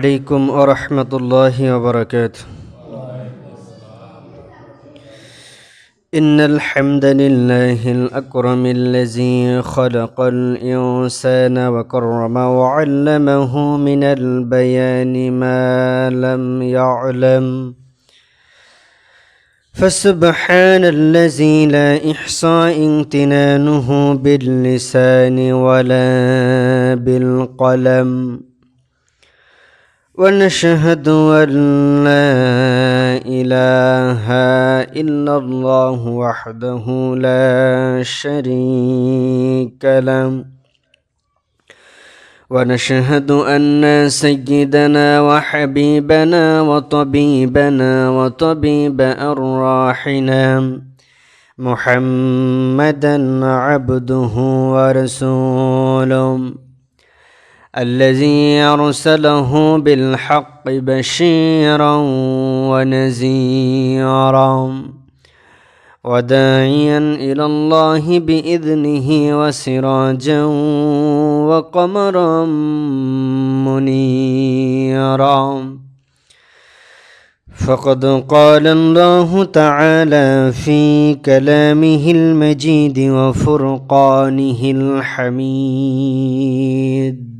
عليكم ورحمة الله وبركاته. إن الحمد لله الأكرم الذي خلق الإنسان وكرم وعلمه من البيان ما لم يعلم. فسبحان الذي لا إحصى امتنانه باللسان ولا بالقلم. ونشهد أن لا إله إلا الله وحده لا شريك له. ونشهد أن سيدنا وحبيبنا وطبيبنا وطبيب أرواحنا محمدا عبده ورسوله. الذي أرسله بالحق بشيرا ونذيرا وداعيا إلى الله بإذنه وسراجا وقمرا منيرا. فقد قال الله تعالى في كلامه المجيد وفرقانه الحميد.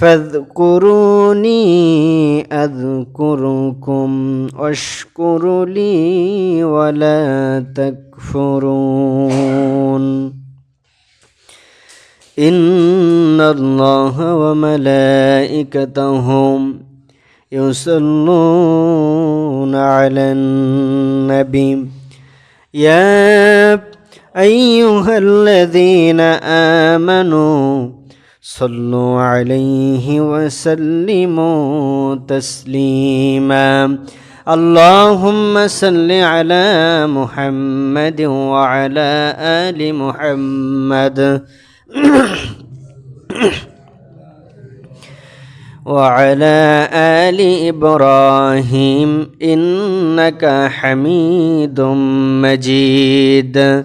فاذكروني أذكركم واشكروا لي ولا تكفرون. إن الله وملائكته يصلون على النبي. يا أيها الذين آمنوا صلوا عليه وسلموا تسليما. اللهم صل على محمد وعلى آل محمد. وعلى آل إبراهيم إنك حميد مجيد.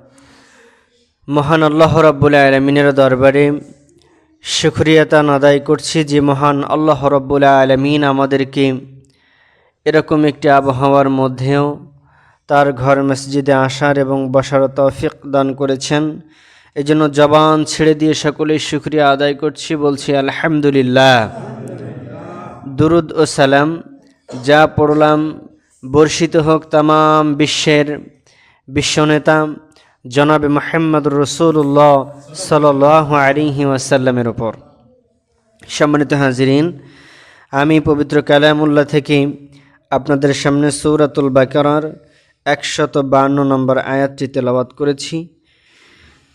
মহান আল্লাহ রাব্বুল আলমিনের দরবারে সুখরিয়াতান আদায় করছি যে মহান আল্লাহ রব্বুল আলমিন আমাদেরকে এরকম একটি আবহাওয়ার মধ্যেও তার ঘর মসজিদে আসার এবং বসার তৌফিক দান করেছেন। এজন্য জবান ছেড়ে দিয়ে সকলেই শুক্রিয়া আদায় করছি, বলছি আলহামদুলিল্লাহ। দুরুদ ও সালাম যা পড়লাম, বর্ষিত হোক তামাম বিশ্বের বিশ্বনেতা জনাবে মোহাম্মদ রসুল্লাহ সাল আলিহি ওয়াসাল্লামের ওপর সম্মানিত হাজিরিন, আমি পবিত্র কালামুল্লাহ থেকে আপনাদের সামনে সৌরাতুল বাকারার একশত বান্ন নম্বর আয়াতটি তেলাওয়াত করেছি।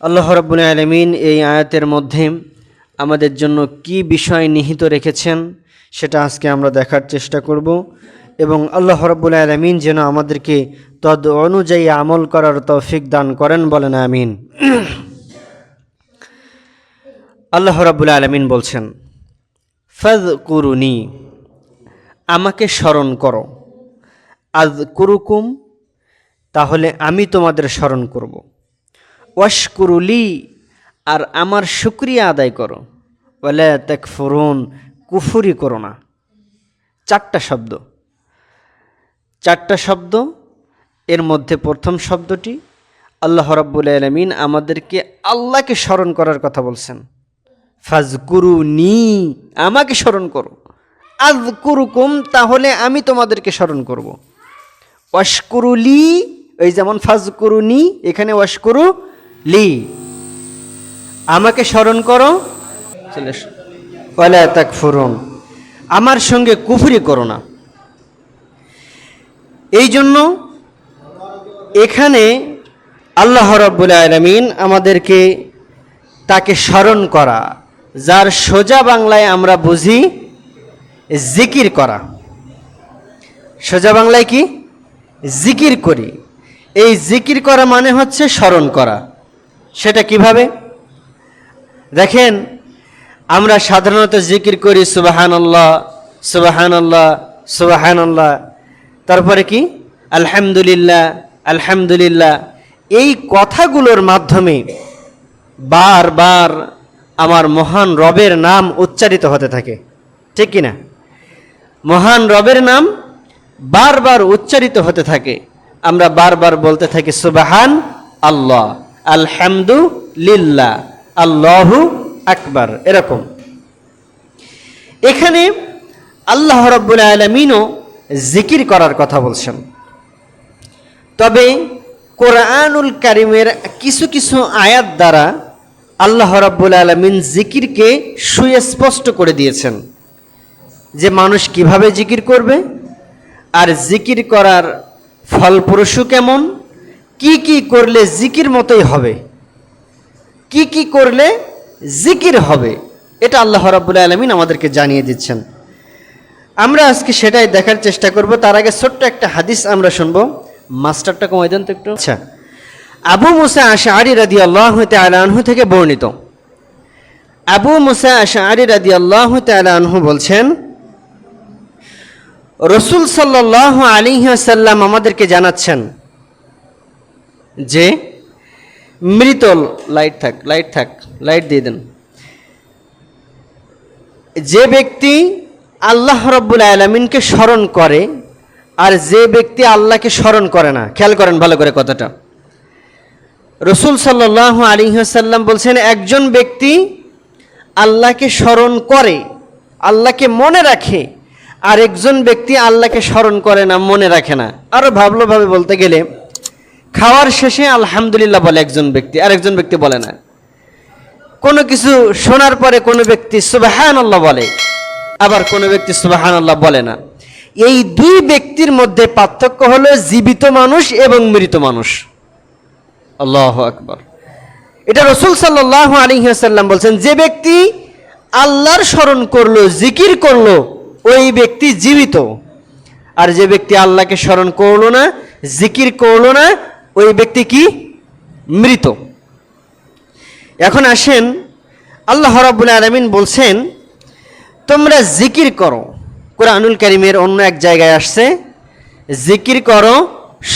আল্লাহ রব্বুল আলমিন এই আয়াতের মধ্যে আমাদের জন্য কি বিষয় নিহিত রেখেছেন সেটা আজকে আমরা দেখার চেষ্টা করব। এবং আল্লাহ রব্বুল আলমিন যেন আমাদেরকে তদ অনুযায়ী আমল করার তৌফিক দান করেন বলেন, আমিন। আল্লাহ রাবুল আলমিন বলছেন ফজ কুরুনি আমাকে স্মরণ করো। আজ কুরুকুম তাহলে আমি তোমাদের স্মরণ করব। ওয়াশকুরুলি, আর আমার শুক্রিয়া আদায় করো। বলে তেক ফুরুন কুফুরি করো না। চারটা শব্দ। চারটা শব্দ এর মধ্যে প্রথম শব্দটি আল্লাহ রব্বুল আলমিন আমাদেরকে আল্লাহকে স্মরণ করার কথা বলছেন। ফাজকুরু নি আমাকে স্মরণ করো। আজ কুরুকুম তাহলে আমি তোমাদেরকে স্মরণ করব। ওয়াশকুরুলি ওই যেমন ফাজকুরু নি এখানে ওয়াশকুরু লি আমাকে স্মরণ করো। চলে। ওয়ালা আমার সঙ্গে কুফরি করো না। এই জন্য এখানে আল্লাহ রব্বুল আলমিন আমাদেরকে তাকে স্মরণ করা, যার সোজা বাংলায় আমরা বুঝি জিকির করা। সোজা বাংলায় কি? জিকির করি। এই জিকির করা মানে হচ্ছে স্মরণ করা। সেটা কীভাবে? দেখেন, আমরা সাধারণত জিকির করি সুবাহান আল্লাহ সুবাহান আল্লাহ সুবাহান আল্লাহ তারপরে কি? আলহামদুলিল্লাহ আলহামদুলিল্লাহ। এই কথাগুলোর মাধ্যমে বারবার আমার মহান রবের নাম উচ্চারিত হতে থাকে। ঠিক কি না মহান রবের নাম বারবার উচ্চারিত হতে থাকে। আমরা বারবার বলতে থাকি, সুবাহান আল্লাহ, আলহামদুলিল্লাহ, আল্লাহু আকবার, এরকম। এখানে আল্লাহ রব্বুল আলমিনও জিকির করার কথা বলছেন। তবে কোরআনুল কারিমের কিছু কিছু আয়াত দ্বারা আল্লাহ রাব্বুল আলমিন জিকিরকে সুস্পষ্ট করে দিয়েছেন যে মানুষ কীভাবে জিকির করবে আর জিকির করার ফলপ্রসূ কেমন, কি কি করলে জিকির মতোই হবে, কি কি করলে জিকির হবে, এটা আল্লাহ রাব্বুল আলমিন আমাদেরকে জানিয়ে দিচ্ছেন। আমরা আজকে সেটাই দেখার চেষ্টা করব। তার আগে ছোট্ট একটা হাদিস আমরা শুনব। মাস্টারটা কমাই দেন তো একটু। আচ্ছা। আবু মুসা আশারি রাদি আল্লাহ আনহু থেকে বর্ণিত। আবু মুসা আশারি রাদি আল্লাহ আনহু বলছেন রসুল সাল্লাহ আলিহাসাল্লাম আমাদেরকে জানাচ্ছেন যে মৃত লাইট থাক লাইট থাক লাইট দিয়ে দেন। যে ব্যক্তি আল্লাহ রব্বুল আলমিনকে স্মরণ করে, আর যে ব্যক্তি আল্লাহকে স্মরণ করে না, খেয়াল করেন ভালো করে কথাটা। রসুল সাল্লাহ আলিহাসাল্লাম বলছেন, একজন ব্যক্তি আল্লাহকে স্মরণ করে, আল্লাহকে মনে রাখে, আর একজন ব্যক্তি আল্লাহকে স্মরণ করে না, মনে রাখে না। আরও ভাবলোভাবে বলতে গেলে, খাওয়ার শেষে আলহামদুলিল্লাহ বলে একজন ব্যক্তি, আর একজন ব্যক্তি বলে না। কোনো কিছু শোনার পরে কোনো ব্যক্তি সুবাহান আল্লাহ বলে। আবার কোনো ব্যক্তি সুবাহান আল্লাহ বলে না। এই দুই ব্যক্তির মধ্যে পার্থক্য হলো জীবিত মানুষ এবং মৃত মানুষ। আল্লাহ আকবর। এটা রসুল সাল্লাহ আলিহাসাল্লাম বলছেন, যে ব্যক্তি আল্লাহর স্মরণ করল, জিকির করল, ওই ব্যক্তি জীবিত। আর যে ব্যক্তি আল্লাহকে স্মরণ করল না, জিকির করল না, ওই ব্যক্তি কি? মৃত। এখন আসেন, আল্লাহ রাবুল আলমিন বলছেন তোমরা জিকির করো। কোরআনুল করিমের অন্য এক জায়গায় আসছে, জিকির করো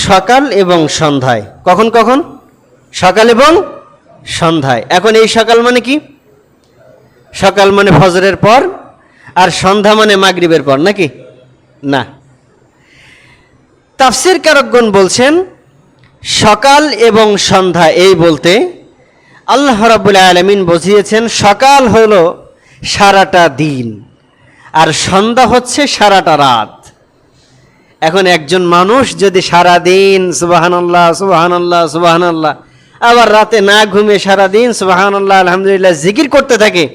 সকাল এবং সন্ধ্যায়। কখন কখন? সকাল এবং সন্ধ্যায়। এখন এই সকাল মানে কি? সকাল মানে ফজরের পর আর সন্ধ্যা মানে মাগরিবের পর, নাকি? না। তাফসির কারকগণ বলছেন, সকাল এবং সন্ধ্যা এই বলতে আল্লাহ রাবুল্লাহ আলমিন বুঝিয়েছেন, সকাল হলো সারাটা দিন। আর সন্ধ্যা হচ্ছে সারাটা রাত। এখন একজন মানুষ যদি সারা দিন সুবাহান আল্লাহ সুবাহান আল্লাহ সুবাহান আল্লাহ আবার রাতে না ঘুমিয়ে সারা দিন সুবাহান আল্লাহ আলহামদুলিল্লাহ, জিকির করতে থাকে,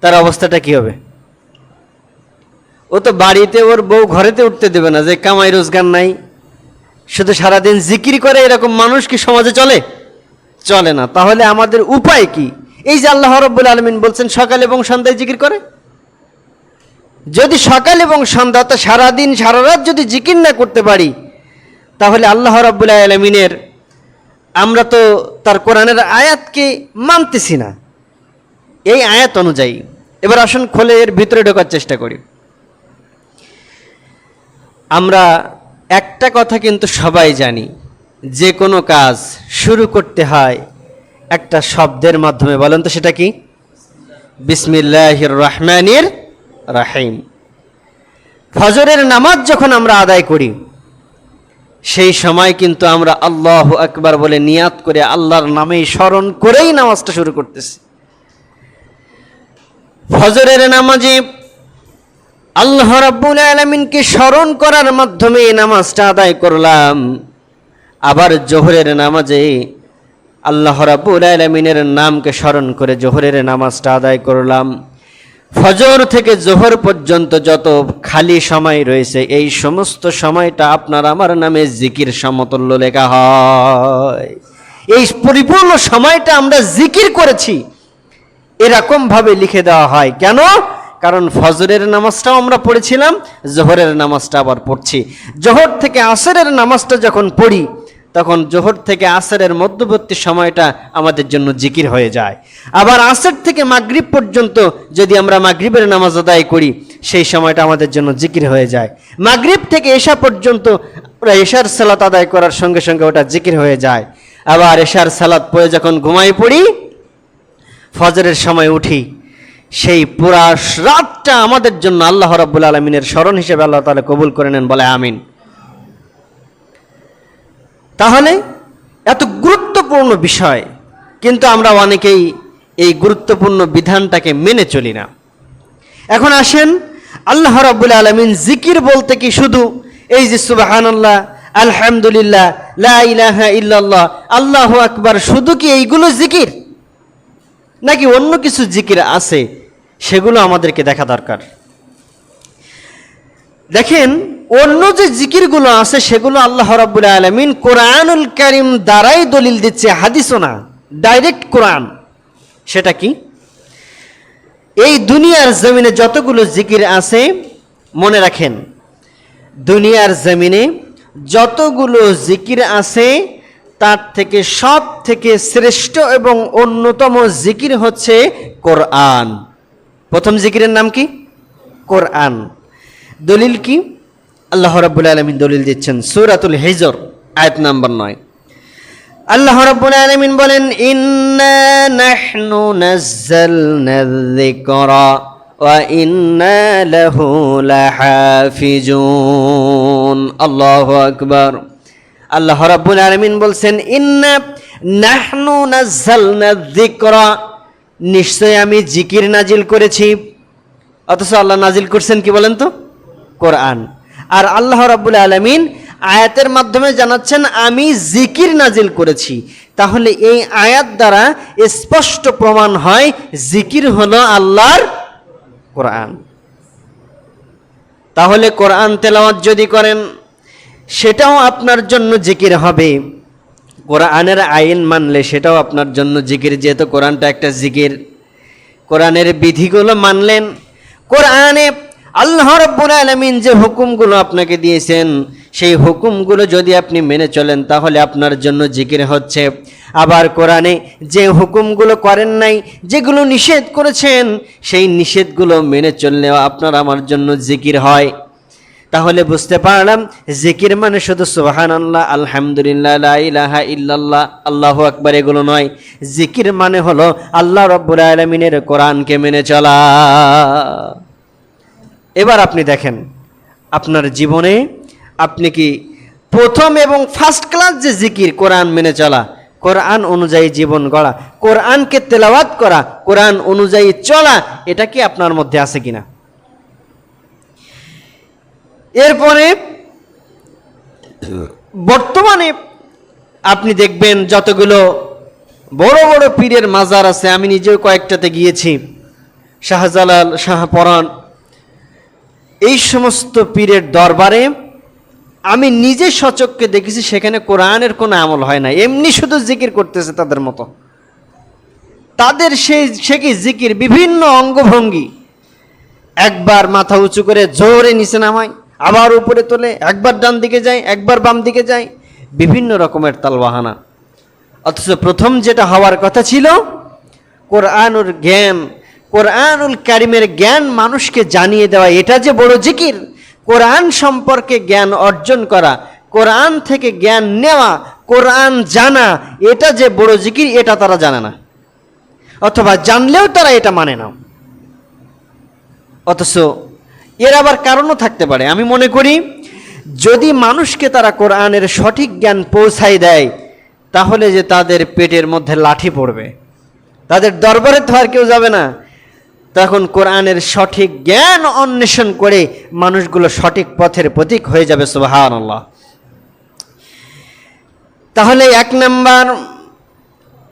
তার অবস্থাটা কি হবে? ও তো বাড়িতে, ওর বউ ঘরেতে উঠতে দেবে না, যে কামাই রোজগার নাই। শুধু সারাদিন জিকির করে এরকম মানুষ কি সমাজে চলে? চলে না। তাহলে আমাদের উপায় কি? এই যে আল্লাহ রব্বুল আলমিন বলছেন, সকাল এবং সন্ধ্যায় জিকির করে? যদি সকাল এবং সন্ধ্যা তো সারাদিন, সারা রাত যদি জিকির না করতে পারি, তাহলে আল্লাহ রব্বুল আলমিনের আমরা তো তার কোরআনের আয়াতকে মানতেছি না। এই আয়াত অনুযায়ী। এবার আসুন খোলে, এর ভিতরে ঢোকার চেষ্টা করি। আমরা একটা কথা কিন্তু সবাই জানি, যে কোনো কাজ শুরু করতে হয় একটা শব্দের মাধ্যমে বলেন তো সেটা কি? বিসমিল্লাহির রহমানির রাহিম। ফজরের নামাজ যখন আমরা আদায় করি, সেই সময় কিন্তু আমরা আল্লাহ আকবার বলে নিয়াত করে আল্লাহর নামেই স্মরণ করেই নামাজটা শুরু করতেছি। ফজরের নামাজে আল্লাহ রাব্বুল আলমিনকে স্মরণ করার মাধ্যমে নামাজটা আদায় করলাম। আবার জোহরের নামাজে আল্লাহ রাব্বুল আলমিনের নামকে স্মরণ করে জোহরের নামাজটা আদায় করলাম। ফজর থেকে জোহর পর্যন্ত যত খালি সময় রয়েছে, এই সমস্ত সময়টা আপনার আমার নামে জিকির সমতুল্য লেখা হয়। এই পরিপূর্ণ সময়টা আমরা জিকির করেছি। এরকম ভাবে লিখে দেওয়া হয়। কেন? কারণ ফজরের নামাজটাও আমরা পড়েছিলাম, জোহরের নামাজটা আবার পড়ছি। জোহর থেকে আসরের নামাজটা যখন পড়ি তখন জোহর থেকে আসরের মধ্যবর্তী সময়টা আমাদের জন্য জিকির হয়ে যায়। আবার আসর থেকে মাগরিব পর্যন্ত যদি আমরা মাগরিবের নামাজ আদায় করি, সেই সময়টা আমাদের জন্য জিকির হয়ে যায়। মাগরিব থেকে এশা পর্যন্ত আমরা এশার সালাত আদায় করার সঙ্গে সঙ্গে ওটা জিকির হয়ে যায়। আবার এশার সালাত পড়ে যখন ঘুমাই পড়ি, ফজরের সময় উঠি, সেই পুরা রাতটা আমাদের জন্য আল্লাহ রাব্বুল আলমিনের স্মরণ হিসেবে আল্লাহ তালা কবুল করে নেন, বলে আমিন। তাহলে এত গুরুত্বপূর্ণ বিষয়, কিন্তু আমরা অনেকেই এই গুরুত্বপূর্ণ বিধানটাকে মেনে চলি না। এখন আসেন, আল্লাহ রাব্বুল আলমিন জিকির বলতে কি শুধু এই যে সুবাহান আল্লাহ আলহামদুলিল্লাহ, লা ইলাহা ইল্লাল্লাহ, আল্লাহু আকবার, শুধু কি এইগুলো জিকির? নাকি অন্য কিছু জিকির আছে, সেগুলো আমাদেরকে দেখা দরকার। দেখেন অন্য যে জিকিরগুলো আছে, সেগুলো আল্লাহ রাব্বুল আলমিন কোরআনুল করিম দ্বারাই দলিল দিচ্ছে, হাদিসও না ডাইরেক্ট কোরআন। সেটা কি? এই দুনিয়ার জমিনে যতগুলো জিকির আছে, মনে রাখেন, দুনিয়ার জমিনে যতগুলো জিকির আছে, তার থেকে সব থেকে শ্রেষ্ঠ এবং অন্যতম জিকির হচ্ছে কোরআন। প্রথম জিকিরের নাম কি? কোরআন। দলিল কি? আল্লাহ রাব্বুল আলমিন দলিল দিচ্ছেন, সুরাতুল হিজর, আয়াত নাম্বার নয়। আল্লাহ রাব্বুল আলামিন বলেন, ইন্না নাহনু নাযালনা যিকরা ওয়া ইন্না লাহু লাহাফিজুন। আল্লাহু আকবার। আল্লাহ রাব্বুল আলামিন বলছেন, ইন্না নাহনু নাযালনা যিকরা। নিশ্চয় আমি জিকির নাজিল করেছি। অথচ আল্লাহ নাজিল করছেন কি বলেন তো? কোরআন। আর আল্লাহ রাব্বুল আলামিন আয়াতের মাধ্যমে জানাচ্ছেন, আমি জিকির নাজিল করেছি। তাহলে এই আয়াত দ্বারা স্পষ্ট প্রমাণ হয়, জিকির হলো আল্লাহর কোরআন। তাহলে কোরআন তেলাওয়াত যদি করেন, সেটাও আপনার জন্য জিকির হবে। কোরআনের আইন মানলে সেটাও আপনার জন্য জিকির, যেহেতু কোরআনটা একটা জিকির। কোরআনের বিধিগুলো মানলেন। কোরআনে আল্লাহ রব্বুল আলমিন যে হুকুমগুলো আপনাকে দিয়েছেন, সেই হুকুমগুলো যদি আপনি মেনে চলেন, তাহলে আপনার জন্য জিকির হচ্ছে। আবার কোরআনে যে হুকুমগুলো করেন নাই, যেগুলো নিষেধ করেছেন, সেই নিষেধগুলো মেনে চললেও আপনার আমার জন্য জিকির হয়। তাহলে বুঝতে পারলাম, জিকির মানে শুধু সুবাহান আল্লাহ আলহামদুলিল্লাহ ইলাহা ইল্লাল্লাহ, আল্লাহ আকবার এগুলো নয়। জিকির মানে হলো আল্লাহ রব্বুল আলমিনের কোরআনকে মেনে চলা। এবার আপনি দেখেন, আপনার জীবনে আপনি কি প্রথম এবং ফার্স্ট ক্লাস যে জিকির কোরআন মেনে চলা, কোরআন অনুযায়ী জীবন গড়া, কোরআনকে তেলাওয়াত করা, কোরআন অনুযায়ী চলা, এটা কি আপনার মধ্যে আছে কিনা? এরপরে বর্তমানে আপনি দেখবেন যতগুলো বড় বড় পীরের মাজার আছে, আমি নিজেও কয়েকটাতে গিয়েছি, শাহজালাল শাহপরান এই সমস্ত পীরের দরবারে আমি নিজে সচককে দেখেছি, সেখানে কোরআনের কোনো আমল হয় না এমনি শুধু জিকির করতেছে তাদের মতো। তাদের সেই সে কি জিকির? বিভিন্ন অঙ্গভঙ্গি। একবার মাথা উঁচু করে জোরে নিচে নামায়, আবার উপরে তোলে, একবার ডান দিকে যায়, একবার বাম দিকে যায়। বিভিন্ন রকমের তালবাহানা। অথচ প্রথম যেটা হওয়ার কথা ছিল কোরআনুর জ্ঞান কোরআনুল কারিমের জ্ঞান মানুষকে জানিয়ে দেওয়া, এটা যে বড় জিকির। কোরআন সম্পর্কে জ্ঞান অর্জন করা, কোরআন থেকে জ্ঞান নেওয়া, কোরআন জানা, এটা যে বড় জিকির, এটা তারা জানে না। অথবা জানলেও তারা এটা মানে না। অথচ এর আবার কারণও থাকতে পারে। আমি মনে করি, যদি মানুষকে তারা কোরআনের সঠিক জ্ঞান পৌঁছাই দেয়, তাহলে যে তাদের পেটের মধ্যে লাঠি পড়বে। তাদের দরবারে তো আর কেউ যাবে না। তখন কোরআনের সঠিক জ্ঞান অন্বেষণ করে মানুষগুলো সঠিক পথের প্রতীক হয়ে যাবে সুবাহান আল্লাহ তাহলে এক নম্বর,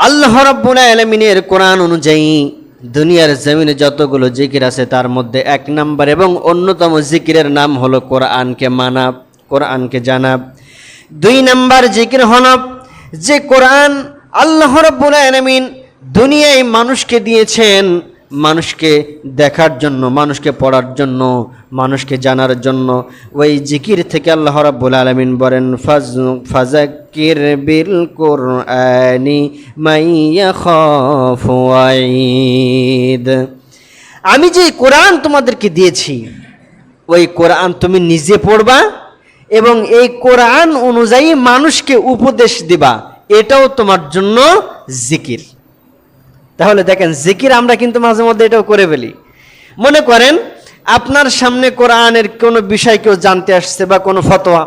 আল্লাহ রাব্বুল আলামিনের কোরআন অনুযায়ী দুনিয়ার জমিনে যতগুলো জিকির আছে তার মধ্যে এক নাম্বার এবং অন্যতম জিকিরের নাম হলো কোরআনকে মানা, কোরআনকে জানা। দুই নাম্বার জিকির হল যে কোরআন আল্লাহ রাব্বুল আলামিন দুনিয়ায় মানুষকে দিয়েছেন মানুষকে দেখার জন্য, মানুষকে পড়ার জন্য, মানুষকে জানার জন্য। ওই জিকির থেকে আল্লাহ রাব্বুল আলামিন বলেন, ফাজ ফাজাক্কির বিল কুরআনি মাইয়া খাফু আমি যে কোরআন তোমাদেরকে দিয়েছি, ওই কোরআন তুমি নিজে পড়বা এবং এই কোরআন অনুযায়ী মানুষকে উপদেশ দিবা। এটাও তোমার জন্য জিকির। তাহলে দেখেন, জিকির আমরা কিন্তু মাঝে মধ্যে এটাও করে ফেলি। মনে করেন, আপনার সামনে কোরআনের কোনো বিষয় কেউ জানতে আসছে বা কোনো ফতোয়া,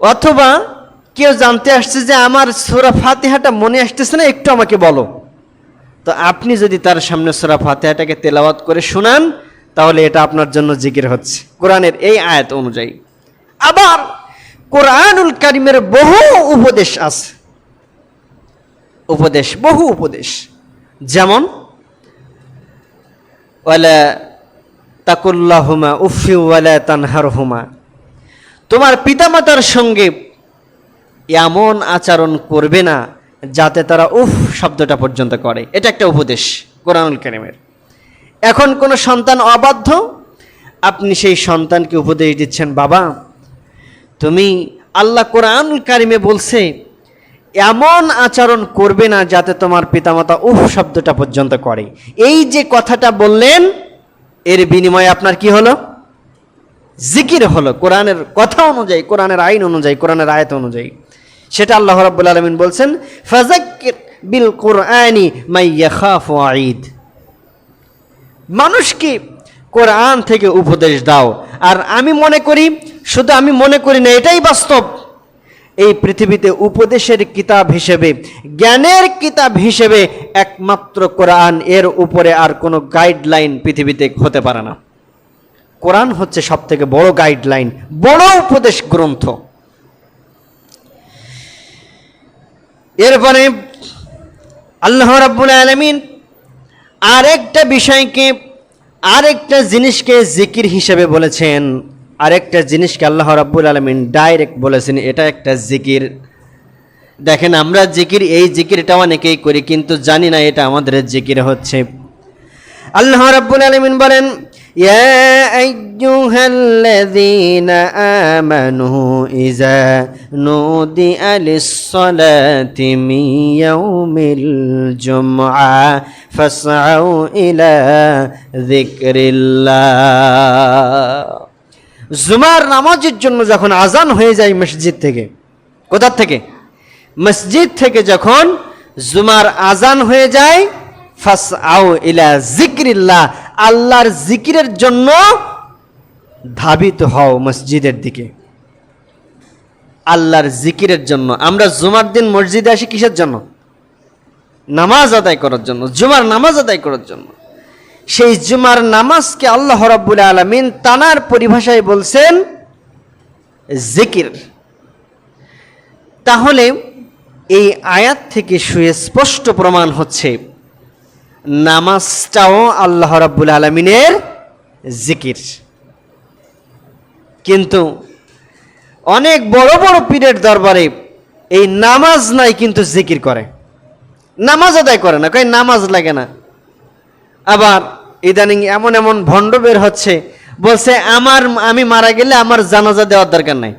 অথবা কেউ জানতে আসছে যে আমার সোরা ফাতেহাটা মনে আসতেছে না, একটু আমাকে বলো। তো আপনি যদি তার সামনে সোরা ফাতেহাটাকে তেলাওয়াত করে শোনান, তাহলে এটা আপনার জন্য জিকির হচ্ছে। কোরআনের এই আয়াত অনুযায়ী। আবার কোরআনুল কারিমের বহু উপদেশ আছে। উপদেশ, বহু উপদেশ। যেমন, ওয়ালা তাকুল্লাহুমা উফি ওয়ালা তানহারহুমা। তোমার পিতামাতার সঙ্গে এমন আচরণ করবে না যাতে তারা উফ শব্দটা পর্যন্ত করে। এটা একটা উপদেশ কোরআনুল কারিমের। এখন কোনো সন্তান অবাধ্য? আপনি সেই সন্তানকে উপদেশ দিচ্ছেন, বাবা, তুমি আল্লাহ কোরআনুল কারিমে বলছে এমন আচরণ করবে না যাতে তোমার পিতামাতা উফ শব্দটা পর্যন্ত করে। এই যে কথাটা বললেন, এর বিনিময়ে আপনার কি হলো? জিকির হলো কোরআনের কথা অনুযায়ী, কোরআনের আইন অনুযায়ী, কোরআনের আয়ত অনুযায়ী। সেটা আল্লাহ রাব্বুল আলামিন বলছেন ফাজাক্কির বিল কোরআনি মাইয়া খাফ ঈদ মানুষকে কোরআন থেকে উপদেশ দাও? আর আমি মনে করি, শুধু আমি মনে করি না, এটাই বাস্তব। এই পৃথিবীতে উপদেশের কিতাব হিসেবে, জ্ঞানের কিতাব হিসেবে একমাত্র কোরআন, এর উপরে আর কোনো গাইডলাইন পৃথিবীতে হতে পারে না। কোরআন হচ্ছে সব থেকে বড় গাইডলাইন বড় উপদেশ গ্রন্থ। এরপরে আল্লাহ রাব্বুল আলমিন আরেকটা বিষয়কে, আরেকটা জিনিসকে জিকির হিসেবে বলেছেন। আরেকটা জিনিসকে আল্লাহ রাব্বুল আলমিন ডাইরেক্ট বলেছেন এটা একটা জিকির দেখেন আমরা জিকির এই জিকিরটা অনেকেই করি কিন্তু জানি না এটা আমাদের জিকির হচ্ছে আল্লাহ রাব্বুল আলমিন বলেন يا أيها الذين آمنوا إذا نودي للصلاة من يوم الجمعة فاسعوا إلى ذكر الله জুমার নামাজের জন্য যখন আজান হয়ে যায় মসজিদ থেকে, কোথার থেকে? মসজিদ থেকে যখন জুমার আজান হয়ে যায় ফাস আও ইলা জিক্রিল্লাহ আল্লাহর জিকিরের জন্য ধাবিত হও মসজিদের দিকে। আল্লাহর জিকিরের জন্য। আমরা জুমার দিন মসজিদে আসি কিসের জন্য? নামাজ আদায় করার জন্য, জুমার নামাজ আদায় করার জন্য। সেই জুমার নামাজকে আল্লাহ রাব্বুল আলমিন তানার পরিভাষায় বলছেন জিকির। তাহলে এই আয়াত থেকে সুস্পষ্ট প্রমাণ হচ্ছে, নামাজটাও আল্লাহ রাব্বুল আলমিনের জিকির। কিন্তু অনেক বড় বড় পীরের দরবারে এই নামাজ নাই কিন্তু জিকির করে। নামাজ আদায় করে না কই নামাজ লাগে না। আবার ইদানিং এমন এমন ভণ্ড বের হচ্ছে, বলছে, আমার, আমি মারা গেলে আমার জানাজা দেওয়ার দরকার নাই।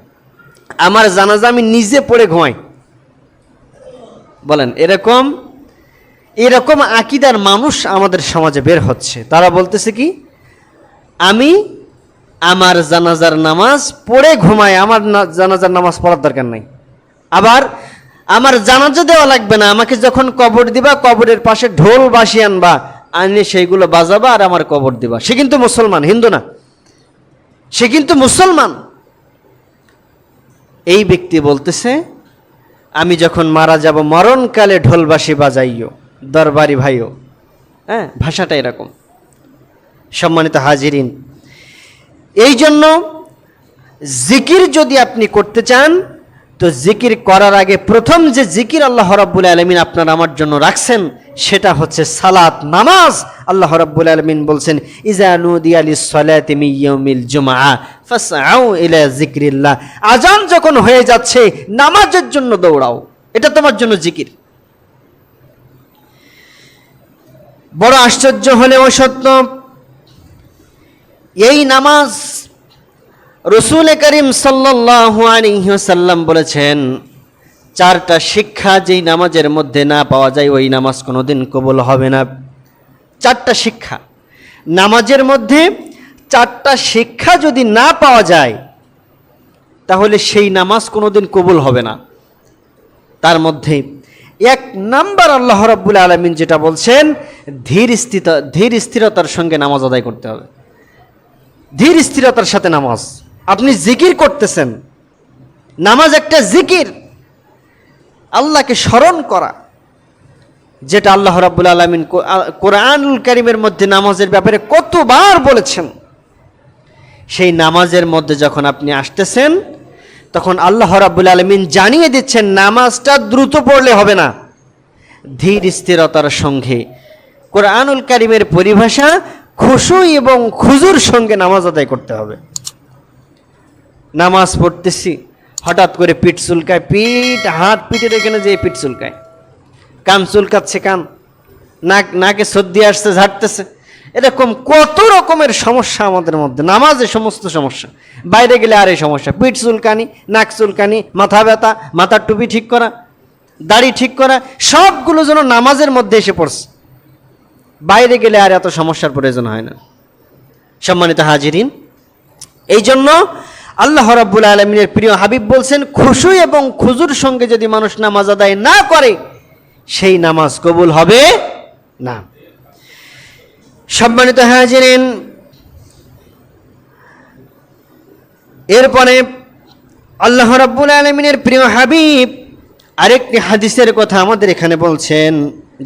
আমার জানাজা আমি নিজে পড়ে ঘুমাই। বলেন, এরকম এরকম আকিদার মানুষ আমাদের সমাজে বের হচ্ছে। তারা বলতেছে কি, আমি আমার জানাজার নামাজ পড়ে ঘুমাই, আমার জানাজার নামাজ পড়ার দরকার নাই। আবার আমার জানাজা দেওয়া লাগবে না, আমাকে যখন কবর দিবা, কবরের পাশে ঢোল বাসিয়ে আনবা আনলে সেইগুলো বাজাবা আর আমার কবর দিবা। সে কিন্তু মুসলমান, হিন্দু না। সে কিন্তু মুসলমান। এই ব্যক্তি বলতেছে, আমি যখন মারা যাব, মরণকালে ঢোলবাসি বাজাইও। দরবারি ভাইও। হ্যাঁ ভাষাটা এরকম। সম্মানিত হাজিরিন এই জন্য জিকির যদি আপনি করতে চান তো জিকির করার আগে প্রথম যে জিকির আল্লাহ রাব্বুল আলমিন আপনার আমার জন্য রাখছেন, সেটা হচ্ছে সালাত নামাজ। আল্লাহ রাব্বুল আলমিন বলছেন ইজানুদি আলী সলাত মিয়মিল জুমা জিক্রিল্লাহ আজান যখন হয়ে যাচ্ছে, নামাজের জন্য দৌড়াও। এটা তোমার জন্য জিকির। বড় আশ্চর্য হলেও সত্য, এই নামাজ রসুল করিম সাল্লাম বলেছেন, চারটা শিক্ষা যেই নামাজের মধ্যে না পাওয়া যায়, ওই নামাজ কোনোদিন কবুল হবে না। চারটা শিক্ষা। নামাজের মধ্যে চারটা শিক্ষা যদি না পাওয়া যায়, তাহলে সেই নামাজ কোনোদিন কবুল হবে না। তার মধ্যে এক নাম্বার আল্লাহ রাব্বুল আলমিন যেটা বলছেন, ধীর স্থিত, ধীর স্থিরতার সঙ্গে নামাজ আদায় করতে হবে। ধীর স্থিরতার সাথে নামাজ। আপনি জিকির করতেছেন। নামাজ একটা জিকির। আল্লাহকে স্মরণ করা। যেটা আল্লাহ রাব্বুল আলমিন কোরআনুল করিমের মধ্যে নামাজের ব্যাপারে কতবার বলেছেন। সেই নামাজের মধ্যে যখন আপনি আসতেছেন, তখন আল্লাহ রাব্বুল আলমিন জানিয়ে দিচ্ছেন, নামাজটা দ্রুত পড়লে হবে না। ধীর স্থিরতার সঙ্গে কোরআনুল কারিমের পরিভাষা খুশু এবং খুজুর সঙ্গে নামাজ আদায় করতে হবে। নামাজ পড়তেছি, হঠাৎ করে পিঠ চুলকায়, পিঠ, হাত পিঠের এখানে যে পিঠ চুলকায়। কান চুলকাচ্ছে কান, নাক, নাকে সর্দি আসছে, ঝাড়তেছে। এরকম কত রকমের সমস্যা আমাদের মধ্যে, নামাজে সমস্ত সমস্যা। বাইরে গেলে আর এই সমস্যা, পিঠ চুলকানি, নাক চুলকানি, মাথা ব্যথা, মাথার টুপি ঠিক করা, দাড়ি ঠিক করা, সবগুলো যেন নামাজের মধ্যে এসে পড়ছে। বাইরে গেলে আর এত সমস্যার প্রয়োজন হয় না। সম্মানিত হাজিরিন এই জন্য আল্লাহ রাব্বুল আলমিনের প্রিয় হাবিব বলছেন, খুশু এবং খুজুর সঙ্গে যদি মানুষ নামাজ আদায় না করে, সেই নামাজ কবুল হবে না। সম্মানিত হাজিরিন, এরপরে আল্লাহ রাব্বুল আলমিনের প্রিয় হাবিব আরেকটি হাদিসের কথা আমাদের এখানে বলছেন,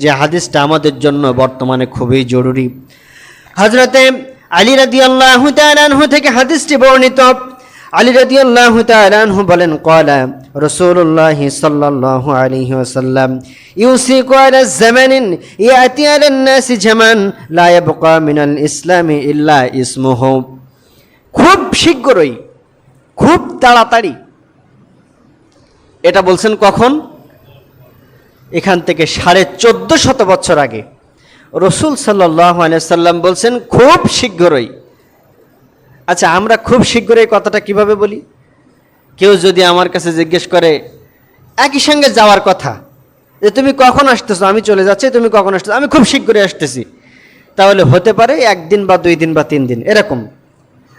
যে হাদিসটা আমাদের জন্য বর্তমানে খুবই জরুরি। হজরতে আলী রাদি আল্লাহ থেকে হাদিসটি বর্ণিত আলী রাদি আল্লাহ তালানহু বলেন কলা রসুল্লাহ সাল্লাহ আলাইহি ওয়াসাল্লাম, ইউসিকু আলা জামানিন, ইয়াতি আলা নাসি জামান, লা ইয়াবকা মিনাল ইসলামি ইল্লা ইসমুহু। খুব শীঘ্রই, খুব তাড়াতাড়ি। এটা বলছেন কখন? এখান থেকে সাড়ে চোদ্দ শত বছর আগে। রসুল সাল্লাম বলছেন, খুব শীঘ্রই। আচ্ছা আমরা খুব শীঘ্রই কথাটা কীভাবে বলি? কেউ যদি আমার কাছে জিজ্ঞেস করে, একই সঙ্গে যাওয়ার কথা, যে তুমি কখন আসতেছো? আমি চলে যাচ্ছি, তুমি কখন আসতেছো? আমি খুব শীঘ্রই আসতেছি। তাহলে হতে পারে একদিন বা দুই দিন বা তিন দিন, এরকম।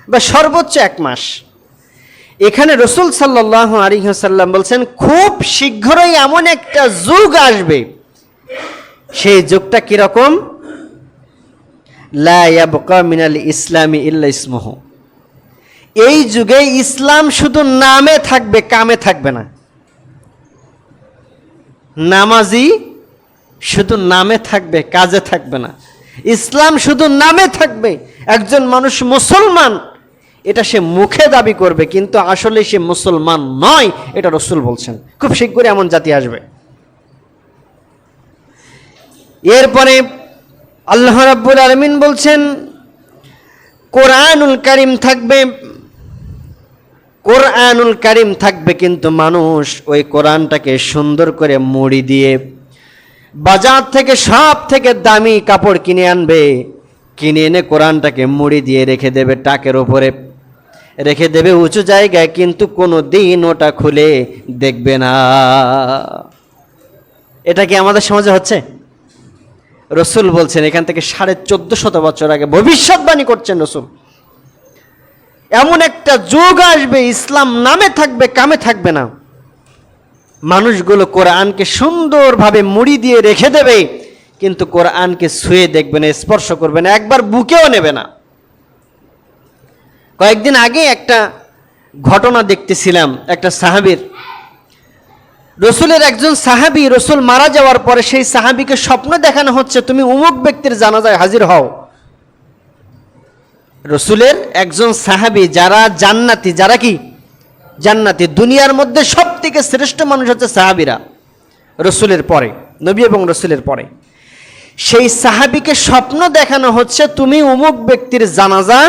বা সর্বোচ্চ এক মাস। এখানে রসুল সাল্লাহ আলিহাসাল্লাম বলছেন, খুব শীঘ্রই এমন একটা যুগ আসবে। সেই যুগটা কীরকম? মিনাল ইসলামী ইল্লা ইসমহ। এই যুগে ইসলাম শুধু নামে থাকবে, কামে থাকবে না। নামাজি শুধু নামে থাকবে, কাজে থাকবে না। ইসলাম শুধু নামে থাকবে, একজন মানুষ মুসলমান, এটা সে মুখে দাবি করবে, কিন্তু আসলে সে মুসলমান নয়, এটা রসুল বলছেন। খুব শীঘ্রই এমন জাতি আসবে। এরপরে আল্লাহ রাব্বুল আলমিন বলছেন, কোরআনুল কারিম থাকবে কোরআনুল কারিম থাকবে কিন্তু মানুষ ওই কোরআনটাকে সুন্দর করে মুড়ি দিয়ে বাজার থেকে সব থেকে দামি কাপড় কিনে আনবে। কিনে এনে কোরআনটাকে মুড়ি দিয়ে রেখে দেবে টাকের ওপরে রেখে দেবে উঁচু জায়গায়, কিন্তু কোনো দিন ওটা খুলে দেখবে না। এটা কি আমাদের সমাজে হচ্ছে? রসুল বলছেন, এখান থেকে সাড়ে চোদ্দ শত বছর আগে ভবিষ্যৎবাণী করছেন রসুল। এমন একটা যুগ আসবে, ইসলাম নামে থাকবে, কামে থাকবে না। মানুষগুলো কোরআনকে সুন্দরভাবে মুড়ি দিয়ে রেখে দেবে, কিন্তু কোরআনকে ছুঁয়ে দেখবে না, স্পর্শ করবে না, একবার বুকেও নেবে না। কয়েকদিন আগে একটা ঘটনা দেখতেছিলাম, একটা সাহাবীর। রসুলের একজন সাহাবী রসুল মারা যাওয়ার পরে সেই সাহাবীকে স্বপ্ন দেখানো হচ্ছে, তুমি উমুক ব্যক্তির জানাজায় হাজির হও। রসুলের একজন সাহাবী, যারা জান্নাতি, যারা কি? জান্নাতি। দুনিয়ার মধ্যে সব থেকে শ্রেষ্ঠ মানুষ হচ্ছে সাহাবীরা রসুলের পরে, নবী এবং রসুলের পরে। সেই সাহাবীকে স্বপ্ন দেখানো হচ্ছে, তুমি অমুক ব্যক্তির জানাজা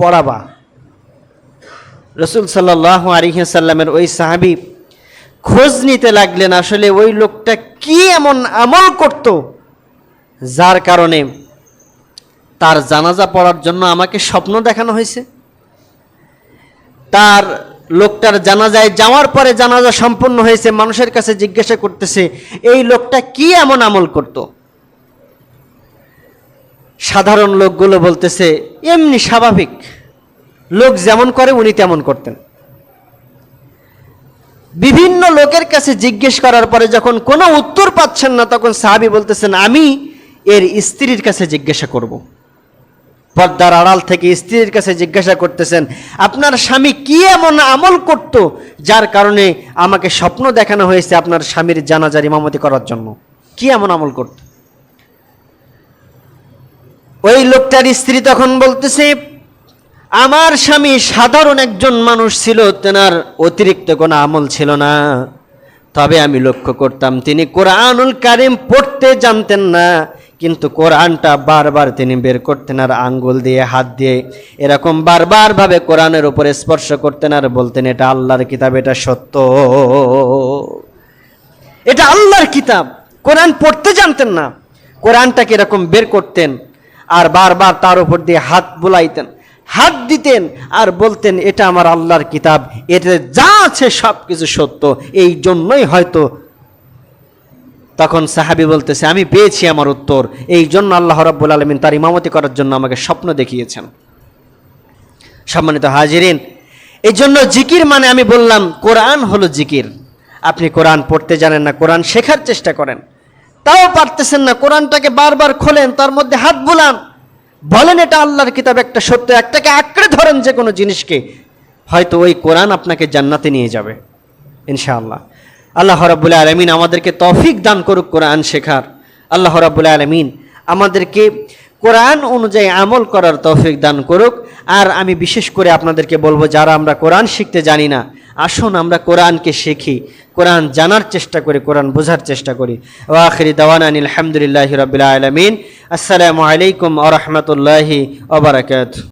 পড়াবা। রসুল সাল্লাহ আলিহাসাল্লামের ওই সাহাবী খোঁজ নিতে লাগলেন, আসলে ওই লোকটা কি এমন আমল করত, যার কারণে তার জানাজা পড়ার জন্য আমাকে স্বপ্ন দেখানো হয়েছে। তার লোকটার জানাজায় যাওয়ার পরে জানাজা সম্পন্ন হয়েছে। মানুষের কাছে জিজ্ঞাসা করতেছে, এই লোকটা কি এমন আমল করত? সাধারণ লোকগুলো বলতেছে, এমনি স্বাভাবিক। লোক যেমন করে, উনি তেমন করতেন। বিভিন্ন লোকের কাছে জিজ্ঞেস করার পরে যখন কোনো উত্তর পাচ্ছেন না, তখন সাহাবি বলতেছেন, আমি এর স্ত্রীর কাছে জিজ্ঞাসা করব। পর্দার আড়াল থেকে স্ত্রীর কাছে জিজ্ঞাসা করতেছেন, আপনার স্বামী কি এমন আমল করত যার কারণে আমাকে স্বপ্ন দেখানো হয়েছে আপনার স্বামীর জানাজার ইমামতি করার জন্য? কি এমন আমল করত? ওই লোকটার স্ত্রী তখন বলতেছে, আমার স্বামী সাধারণ একজন মানুষ ছিল, তেনার অতিরিক্ত কোনো আমল ছিল না। তবে আমি লক্ষ্য করতাম, তিনি কোরআনুল কারিম পড়তে জানতেন না। কিন্তু কোরআনটা বারবার তিনি বের করতেন আর আঙ্গুল দিয়ে, হাত দিয়ে এরকম বারবার ভাবে কোরআনের উপরে স্পর্শ করতেন আর বলতেন, এটা আল্লাহর কিতাব, এটা সত্য। এটা আল্লাহর কিতাব। কোরআন পড়তে জানতেন না। কোরআনটাকে এরকম বের করতেন আর বারবার তার উপর দিয়ে হাত বুলাইতেন। হাত দিতেন আর বলতেন, এটা আমার আল্লাহর কিতাব, এতে যা আছে সব কিছু সত্য। এই জন্যই হয়তো তখন সাহাবি বলতেছে, আমি পেয়েছি আমার উত্তর। এই জন্য আল্লাহ রব্বুল আলমিন তার ইমামতি করার জন্য আমাকে স্বপ্ন দেখিয়েছেন। সম্মানিত হাজিরিন এই জন্য জিকির মানে আমি বললাম, কোরআন হলো জিকির। আপনি কোরআন পড়তে জানেন না, কোরআন শেখার চেষ্টা করেন। তাও পারতেছেন না, কোরআনটাকে বারবার খোলেন, তার মধ্যে হাত বুলান। বলেন, এটা আল্লাহর কিতাব একটা সত্য, একটাকে আঁকড়ে ধরেন যে কোনো জিনিসকে। হয়তো ওই কোরআন আপনাকে জান্নাতে নিয়ে যাবে, ইনশাআল্লাহ। আল্লাহ রাবুল আলমিন আমাদেরকে তৌফিক দান করুক, কোরআন শেখার। আল্লাহ রাবুল আলমিন আমাদেরকে কোরআন অনুযায়ী আমল করার তৌফিক দান করুক। আর আমি বিশেষ করে আপনাদেরকে বলব, যারা আমরা কোরআন শিখতে জানি না, আসুন আমরা কোরআনকে শিখি। কোরআন জানার চেষ্টা করি, কোরআন বোঝার চেষ্টা করি। ও আখরি দাওয়ান আলহামদুলিল্লাহ রবিল আসসালামু আলাইকুম আ রহমতুল্লাহি